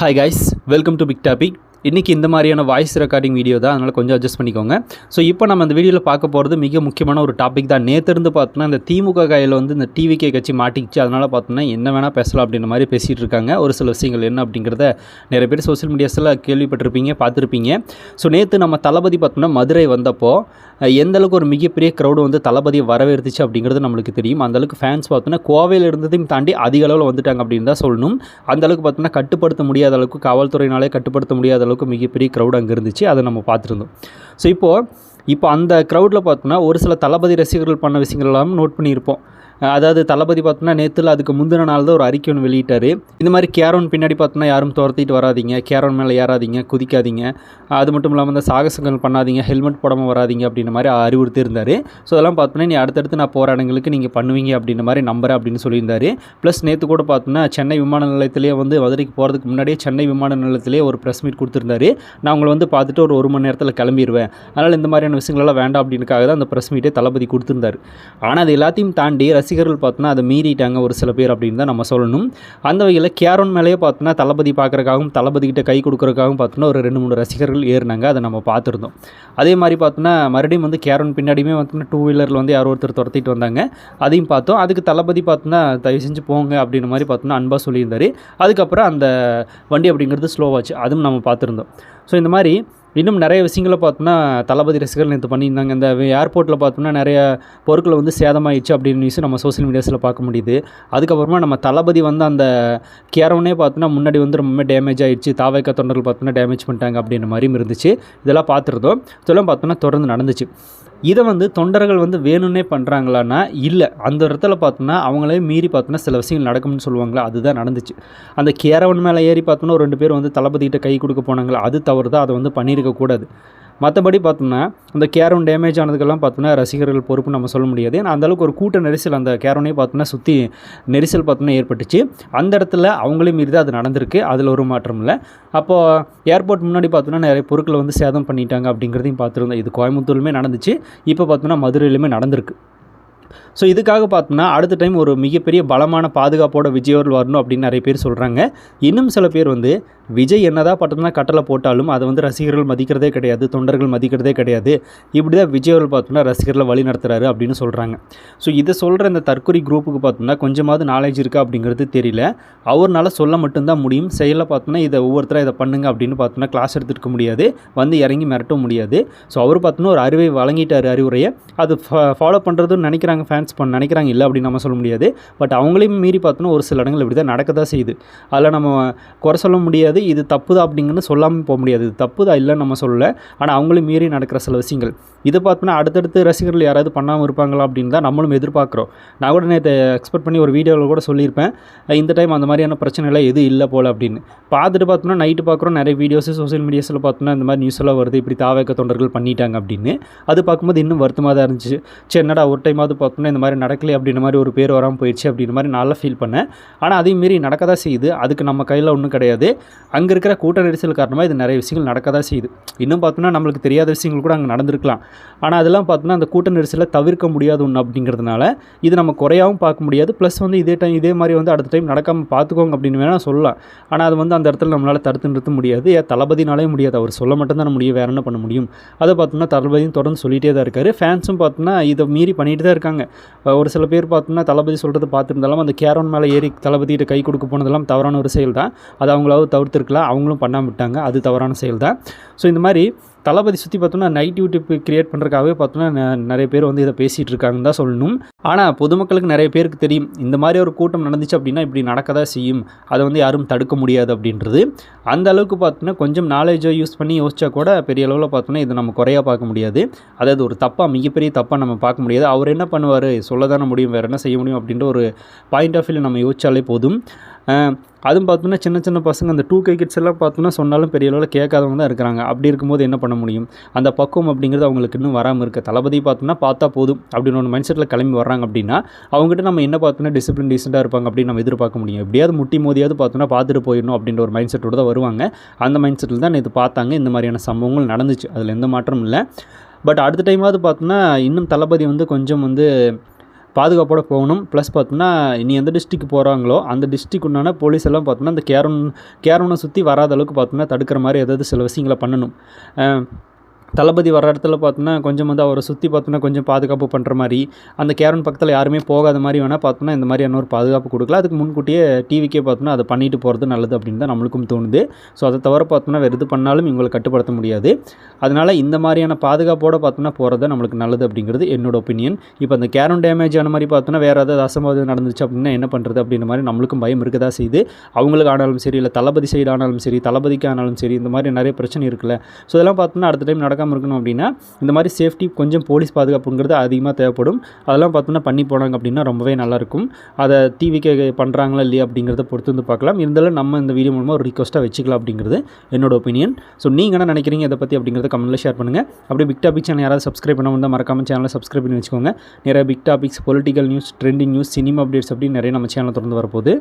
Hi guys welcome to big topic இன்றைக்கி இந்த மாதிரியான வாய்ஸ் ரெக்கார்டிங் வீடியோ தான். அதனால் கொஞ்சம் அட்ஜஸ்ட் பண்ணிக்கோங்க. ஸோ இப்போ நம்ம அந்த வீடியோவில் பார்க்க போகிறது மிக முக்கியமான ஒரு டாபிக் தான். நேற்று இருந்து பார்த்தோன்னா இந்த திமுக கையில் வந்து இந்த டிவிகே கட்சி மாட்டிக்கிச்சு. அதனால் பார்த்தோன்னா என்ன வேணால் பேசலாம் அப்படின்ற மாதிரி பேசிகிட்டு இருக்காங்க. ஒரு சில விஷயங்கள் என்ன அப்படிங்கிறத நிறைய பேர் சோஷியல் மீடியாஸில் கேள்விப்பட்டிருப்பீங்க பார்த்துருப்பீங்க. ஸோ நேற்று நம்ம தளபதி பார்த்தோன்னா மதுரை வந்தப்போ எந்தளவுக்கு ஒரு மிகப்பெரிய க்ரௌடு வந்து தளபதியை வரவேற்றுச்சு அப்படிங்கிறது நம்மளுக்கு தெரியும். அந்த அளவுக்கு ஃபேன்ஸ் பார்த்தோன்னா கோவையில் இருந்ததையும் தாண்டி அதிக அளவில் வந்துட்டாங்க அப்படின்னு தான் சொல்லணும். அந்த அளவுக்கு பார்த்தோன்னா கட்டுப்படுத்த முடியாத அளவுக்கு காவல்துறையினாலே கட்டுப்படுத்த முடியாத அளவுக்கு மிகப்பெரிய க்ரௌட் அங்கே இருந்துச்சு. அதை நம்ம பார்த்துருந்தோம். ஸோ இப்போது இப்போ அந்த க்ரௌடில் பார்த்தோம்னா ஒரு சில தளபதி ரசிகர்கள் பண்ண விஷயங்கள் எல்லாம் நோட் பண்ணியிருப்போம். அதாவது தளபதி பார்த்தோன்னா நேற்றுல அதுக்கு முந்தின நாள் தான் ஒரு அறிக்கை ஒன்று வெளியிட்டார். இந்த மாதிரி கேரோன் பின்னாடி பார்த்தோன்னா யாரும் துரத்திட்டு வராதீங்க. கேரோன் மேலே ஏறாதீங்க குதிக்காதீங்க. அது மட்டும் இல்லாமல் இந்த சாகசங்கள் பண்ணாதீங்க ஹெல்மெட் போடாமல் வராதீங்க அப்படின்ற மாதிரி அறிவுறுத்தியிருந்தார் ஸோ அதெல்லாம் பார்த்தோன்னா நீ அடுத்தடுத்து நான் போகிற இடங்களுக்கு நீங்கள் பண்ணுவீங்க அப்படின்ற மாதிரி நம்புறேன் அப்படின்னு சொல்லியிருந்தார். ப்ளஸ் நேற்று கூட பார்த்தோன்னா சென்னை விமான நிலையத்திலே வந்து மதுரைக்கு போகிறதுக்கு முன்னாடியே சென்னை விமான நிலையத்திலே ஒரு ப்ரெஸ் மீட் கொடுத்துருந்தாரு. நான் உங்களை வந்து பார்த்துட்டு ஒரு ஒரு மணி நேரத்தில் கிளம்பிடுவேன் அதனால் இந்த மாதிரியான விஷயங்களெல்லாம் வேண்டாம் அப்படின்றக்காக தான் அந்த ப்ரெஸ் மீட்டே தளபதி கொடுத்துருந்தாரு. ஆனால் அது எல்லாத்தையும் தாண்டி ரசிகர்கள் பார்த்தோன்னா அதை மீறிட்டாங்க ஒரு சில பேர் அப்படின்னு தான் நம்ம சொல்லணும். அந்த வகையில் கேரோன் மேலேயே பார்த்தோன்னா தளபதி பார்க்குறக்காகவும் தளபதிக்கிட்ட கை கொடுக்குறக்காகவும் பார்த்தோன்னா ஒரு ரெண்டு மூணு ரசிகர்கள் ஏறினாங்க. அதை நம்ம பார்த்துருந்தோம். அதே மாதிரி பார்த்தோன்னா மறுபடியும் வந்து கேரோன் பின்னாடியுமே பார்த்தோன்னா டூ வீலரில் வந்து யாரோ ஒருத்தர் துரத்திட்டு வந்தாங்க. அதையும் பார்த்தோம். அதுக்கு தளபதி பார்த்தோன்னா தயவு செஞ்சு போங்க அப்படின்ற மாதிரி பார்த்தோன்னா அன்பாக சொல்லியிருந்தார். அதுக்கப்புறம் அந்த வண்டி அப்படிங்கிறது ஸ்லோவாச்சு அதுவும் நம்ம பார்த்துருந்தோம். ஸோ இந்த மாதிரி இன்னும் நிறைய விஷயங்களை பார்த்தோன்னா தளபதி ரசிகர்கள் நேற்று பண்ணியிருந்தாங்க. இந்த ஏர்போர்ட்டில் பார்த்தோம்னா நிறைய பொருட்கள் வந்து சேதமாயிடுச்சு அப்படின்னு நியூஸ் நம்ம சோஷியல் மீடியாஸில் பார்க்க முடியுது. அதுக்கப்புறமா நம்ம தளபதி வந்து அந்த கேரவனே பார்த்தோன்னா முன்னாடி வந்து ரொம்ப டேமேஜ் ஆகிடுச்சு தாவைக்க தொண்டர்கள் பார்த்தோன்னா டேமேஜ் பண்ணிட்டாங்க அப்படின்ற மாதிரியும் இருந்துச்சு. இதெல்லாம் பார்த்துருந்தோம். இதெல்லாம் பார்த்தோன்னா தொடர்ந்து நடந்துச்சு. இதை வந்து தொண்டர்கள் வந்து வேணும்னே பண்ணுறாங்களான்னா இல்லை. அந்த இடத்துல பார்த்தோன்னா அவங்களே மீறி பார்த்தோன்னா சில விஷயங்கள் நடக்கும்னு சொல்லுவாங்களா அதுதான் நடந்துச்சு. அந்த கேரவன் மேலே ஏறி பார்த்தோன்னா ஒரு ரெண்டு பேர் வந்து தளபதிக்கிட்ட கை கொடுக்க போனாங்களா அது தவறு தான் அதை வந்து பண்ணியிருக்கக்கூடாது. மற்றபடி பார்த்தோம்னா அந்த கேரோன் டேமேஜ் ஆனதுக்கெல்லாம் பார்த்தோன்னா ரசிகர்கள் பொறுப்பு நம்ம சொல்ல முடியாது. ஏன்னா அந்தளவுக்கு ஒரு கூட்ட நெரிசல் அந்த கேரோனே பார்த்தோன்னா சுற்றி நெரிசல் பார்த்தோன்னா ஏற்பட்டுச்சு. அந்த இடத்துல அவங்களையும் மீறி தான் அது நடந்திருக்கு. அதில் ஒரு மாற்றம் இல்லை. அப்போது ஏர்போர்ட் முன்னாடி பார்த்தோன்னா நிறைய பொருட்களை வந்து சேதம் பண்ணிட்டாங்க அப்படிங்கிறதையும் பார்த்துருந்தோம். இது கோயம்புத்தூர்லையுமே நடந்துச்சு. இப்போ பார்த்தோன்னா மதுரையிலுமே நடந்திருக்கு. ஸோ இதுக்காக பார்த்தோம்னா அடுத்த டைம் ஒரு மிகப்பெரிய பலமான பாதுகாப்போட விஜய் அவர்கள் வரணும் அப்படின்னு நிறைய பேர் சொல்கிறாங்க இன்னும் சில பேர் வந்து விஜய் என்னதான் பார்த்தோம்னா கட்டளை போட்டாலும் அதை வந்து ரசிகர்கள் மதிக்கிறதே கிடையாது தொண்டர்கள் மதிக்கிறதே கிடையாது. இப்படி தான் விஜய் அவர்கள் பார்த்தோம்னா ரசிகர்களை வழி நடத்துகிறாரு அப்படின்னு சொல்கிறாங்க ஸோ இதை சொல்கிற இந்த தற்கொலை குரூப்புக்கு பார்த்தோம்னா கொஞ்சமாவது நாலேஜ் இருக்கா அப்படிங்கிறது தெரியல. அவர்னால சொல்ல மட்டும்தான் முடியும். செயலில் பார்த்தோம்னா இதை ஒவ்வொருத்தராக இதை பண்ணுங்க அப்படின்னு பார்த்தோம்னா கிளாஸ் எடுத்துருக்க முடியாது. வந்து இறங்கி மிரட்டவும் முடியாது. ஸோ அவர் பார்த்தோம்னா ஒரு அறிவை வழங்கிட்டார் அறிவுரையை. அது ஃபாலோ பண்ணுறதுன்னு நினைக்கிறாங்க ஃபேன்ஸ் பண்ண நினைக்கிறாங்க இல்லை அப்படின்னு நம்ம சொல்ல முடியாது. பட் அவங்களையும் மீறி பார்த்தோன்னா ஒரு சில இடங்கள் இப்படி தான் நடக்க தான் செய்யுது. அதில் நம்ம குறை சொல்ல முடியாது இது தப்பு தான் அப்படிங்கன்னு சொல்லாமல் போக முடியாது. இது தப்பு தான் இல்லைன்னு நம்ம சொல்லலை. ஆனால் அவங்களையும் மீறி நடக்கிற சில விஷயங்கள். இதை பார்த்தோன்னா அடுத்தடுத்து ரசிகர்கள் யாராவது பண்ணாமல் இருப்பாங்களா அப்படின்னு தான் நம்மளும் எதிர்பார்க்குறோம். நான் கூட நேற்று எக்ஸ்பெக்ட் பண்ணி ஒரு வீடியோவில் கூட சொல்லியிருப்பேன். இந்த டைம் அந்த மாதிரியான பிரச்சனைலாம் எதுவும் இல்லை போல் அப்படின்னு. பார்த்துட்டு பார்த்தோம்னா நைட்டு பார்க்குறோம். நிறைய வீடியோஸ் சோஷியல் மீடியாஸில் பார்த்தோம்னா இந்த மாதிரி நியூஸ் எல்லாம் வருது. இப்படி தாவேக்க தொண்டர்கள் பண்ணிட்டாங்க அப்படின்னு. அது பார்க்கும்போது இன்னும் வருத்தமாக தான் இருந்துச்சு. சரி என்னடா ஒரு டைமாவது பார்த்தோம்னா இந்த மாதிரி நடக்கலை அப்படின்ற மாதிரி ஒரு பேர் வராமல் போயிடுச்சு அப்படின்ற மாதிரி நல்லா ஃபீல் பண்ணேன். ஆனால் அதே மீறி நடக்க தான் செய்யுது. அதுக்கு நம்ம கையில் ஒன்றும் கிடையாது. அங்கே இருக்கிற கூட்ட நெரிசல் காரணமாக இது நிறைய விஷயங்கள் நடக்க தான் செய்யுது. இன்னும் பார்த்தோம்னா நம்மளுக்கு தெரியாத விஷயங்கள் கூட அங்கே நடந்திருக்கலாம். ஆனால் அதெல்லாம் பார்த்தோன்னா அந்த கூட்ட நெரிசலை தவிர்க்க முடியாது ஒன்று அப்படிங்கிறதுனால இது நம்ம குறையாகவும் பார்க்க முடியாது. ப்ளஸ் வந்து இதே டைம் இதே மாதிரி வந்து அடுத்த டைம் நடக்காமல் பார்த்துக்கோங்க அப்படின்னு வேணால் சொல்லலாம். ஆனால் அது வந்து அந்த இடத்துல நம்மளால் தடுத்து நிறுத்த முடியாது. ஏன் தளபதினாலே முடியாது. அவர் சொல்ல மட்டும்தான் முடியும். வேறு என்ன பண்ண முடியும்? அதை பார்த்தோம்னா தளபதியும் தொடர்ந்து சொல்லிகிட்டே தான் இருக்கார். ஃபேன்ஸும் பார்த்தோம்னா இதை மீறி பண்ணிட்டு தான் இருக்காங்க. ஒரு சில பேர் பார்த்தோம்னா தளபதி சொல்கிறது பார்த்துருந்தாலும் அந்த கேரோன் மேலே ஏறி தளபதிகிட்ட கை கொடுக்க போனதெல்லாம் தவறான ஒரு செயல் தான் அதை அவங்களாவது தவிர்த்துருக்கலாம். அவங்களும் பண்ணாம விட்டாங்க. அது தவறான செயல் தான் ஸோ இந்த மாதிரி தளபதி சுற்றி பார்த்தோம்னா நைட் யூடியூப் கிரியேட் பண்ணுறதுக்காகவே பார்த்தோம்னா நிறைய பேர் வந்து இதை பேசிகிட்டு இருக்காங்கன்னு தான் சொல்லணும். ஆனால் பொதுமக்களுக்கு நிறைய பேருக்கு தெரியும் இந்த மாதிரி ஒரு கூட்டம் நடந்துச்சு அப்படின்னா இப்படி நடக்க தான் செய்யும். அதை வந்து யாரும் தடுக்க முடியாது அப்படின்றது. அந்த அளவுக்கு பார்த்தோன்னா கொஞ்சம் நாலேஜை யூஸ் பண்ணி யோசிச்சா கூட பெரிய அளவில் பார்த்தோன்னா இதை நம்ம குறையாக பார்க்க முடியாது. அதாவது ஒரு தப்பாக மிகப்பெரிய தப்பாக நம்ம பார்க்க முடியாது. அவர் என்ன பண்ணுவார்? சொல்ல தானே முடியும். வேறு என்ன செய்ய முடியும் அப்படின்ற ஒரு பாயிண்ட் ஆஃப் வியூவில் நம்ம யோசிச்சாலே போதும். அதுவும் பார்த்தோன்னா சின்ன சின்ன பசங்க அந்த டூ கே கிட்ஸ் எல்லாம் பார்த்தோன்னா சொன்னாலும் பெரிய அளவில் கேட்காதவங்க தான் இருக்கிறாங்க. அப்படி இருக்கும்போது என்ன பண்ண முடியும்? அந்த பக்குவம் அப்படிங்கிறது அவங்களுக்கு இன்னும் வராமல் இருக்க. தளபதி பார்த்தோன்னா பார்த்தா போதும் அப்படின்னு ஒரு மைண்ட் செட்டில் கிளம்பி வர்றாங்க அப்படின்னா அவங்ககிட்ட நம்ம என்ன பார்த்தோன்னா டிசிப்ளின் டீசெண்டாக இருப்பாங்க அப்படின்னு நம்ம எதிர்பார்க்க முடியும். எப்படியாவது முட்டி மோதியாவது பார்த்தோன்னா பார்த்துட்டு போயிடணும் அப்படின்ற ஒரு மைண்ட் செட்டோடு தான் வருவாங்க. அந்த மைண்ட் செட்டில் தான் இது பார்த்தாங்க இந்த மாதிரியான சம்பவங்கள் நடந்துச்சு. அதில் எந்த மாற்றமும் இல்லை. பட் அடுத்த டைமாவது பார்த்தோன்னா இன்னும் தளபதி வந்து கொஞ்சம் வந்து பாதுகாப்போட போகணும். ப்ளஸ் பார்த்தோம்னா இனி எந்த டிஸ்ட்ரிக்கு போகிறாங்களோ அந்த டிஸ்ட்ரிக் உண்டான போலீஸ் எல்லாம் பார்த்தோம்னா அந்த கேரன் கேரோனை சுற்றி வராத அளவுக்கு பார்த்தோம்னா தடுக்கிற மாதிரி ஏதாவது சில விஷயங்களை பண்ணணும். தளபதி வர இடத்துல பார்த்தோன்னா கொஞ்சம் வந்து அவரை சுற்றி பார்த்தோன்னா கொஞ்சம் பாதுகாப்பு பண்ணுற மாதிரி அந்த கேரன் பக்கத்தில் யாருமே போகாத மாதிரி வேணால் பார்த்தோன்னா இந்த மாதிரியான ஒரு பாதுகாப்பு கொடுக்கல அதுக்கு முன்கூட்டியே டிவிக்கே பார்த்தோன்னா அதை பண்ணிட்டு போகிறது நல்லது அப்படின்னு தான் நம்மளுக்கும் தோணுது. ஸோ அதை தவிர பார்த்தோன்னா வேறு எது பண்ணாலும் இவங்களை கட்டுப்படுத்த முடியாது. அதனால் இந்த மாதிரியான பாதுகாப்போடு பார்த்தோன்னா போகிறது நம்மளுக்கு நல்லது அப்படிங்கிறது என்னோட ஒப்பீனியன் இப்போ அந்த கேரன் டேமேஜ் ஆன மாதிரி பார்த்தோன்னா வேறு ஏதாவது அசம்பாவிதம் நடந்துச்சு அப்படின்னா என்ன பண்ணுறது அப்படின்ற மாதிரி நம்மளுக்கும் பயம் இருக்க தான் செய்யுது. அவங்களுக்கு ஆனாலும் சரி இல்லை தளபதி சைடு ஆனாலும் சரி தளபதிக்கு ஆனாலும் சரி இந்த மாதிரி நிறைய பிரச்சனை இருக்குல்ல. ஸோ இதெல்லாம் பார்த்தோன்னா அடுத்த டைம் நடக்க நடக்காமல் இருக்கணும் அப்படின்னா இந்த மாதிரி சேஃப்டி கொஞ்சம் போலீஸ் பாதுகாப்புங்கிறது அதிகமாக தேவைப்படும். அதெல்லாம் பார்த்தோன்னா பண்ணி போனாங்க அப்படின்னா ரொம்பவே நல்லாயிருக்கும். அதை டிவிக்கு பண்ணுறாங்களா இல்லையா அப்படிங்கிறத பொறுத்து வந்து பார்க்கலாம். இருந்தாலும் நம்ம இந்த வீடியோ மூலமாக ஒரு ரிக்வஸ்ட்டாக வச்சுக்கலாம் அப்படிங்கிறது என்னோட ஒப்பீனியன் ஸோ நீங்கள் என்ன நினைக்கிறீங்க? இதை பற்றி அப்படிங்கிறத கமெண்ட்டில் ஷேர் பண்ணுங்கள் அப்படியே பிக் டாபிக் சேனல் யாராவது சப்ஸ்கிரைப் பண்ண வந்தால் மறக்காம சேனலை சப்ஸ்கிரைப் பண்ணி வச்சுக்கோங்க. நிறைய big topics political news trending news cinema updates அப்படின்னு நிறைய நம்ம சேனல் தொடர்ந்து வரப்போகுது.